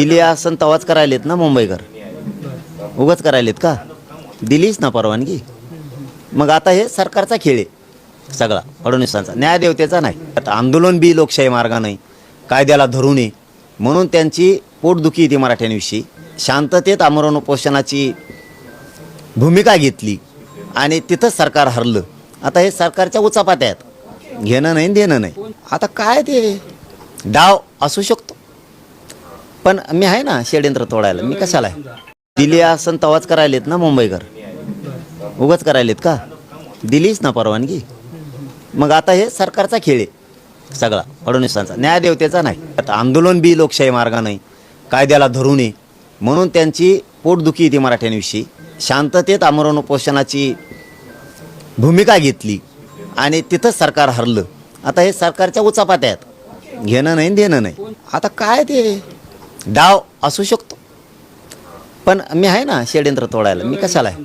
दिली असं तवाच करायलेत ना मुंबईकर? उगाच करायलेत का? दिलीच ना परवानगी? मग आता हे सरकारचा खेळ आहे सगळा फडणवीसांचा. न्यायदेवतेचा नाही. आता आंदोलन बी लोकशाही मार्गाने नाही कायद्याला धरू नये म्हणून त्यांची पोटदुखी येते मराठ्यांविषयी. शांततेत आमरण उपोषणाची भूमिका घेतली आणि तिथंच सरकार हरलं. आता हे सरकारच्या उचापात्यात घेणं नाही देणं नाही. आता काय ते? डाव असू शकतो. पण मी आहे ना षडयंत्र तोडायला. मी कशाला आहे? दिली असं तवाच करायलेत ना मुंबईकर? उगाच करायलेत का? दिलीच ना परवानगी. मग आता हे सरकारचा खेळ आहे सगळा फडणवीसांचा. न्यायदेवतेचा नाही. आता आंदोलन बी लोकशाही मार्गाने नाही कायद्याला धरू नये म्हणून त्यांची पोटदुखी येते मराठ्यांविषयी. शांततेत आमरण उपोषणाची भूमिका घेतली आणि तिथंच सरकार हरलं. आता हे सरकारच्या उचापात्यात. घेणं नाही देणं नाही. आता काय ते? डाव असू शकतो. पण मी आहे ना षडयंत्र तोडायला. मी कशाला आहे?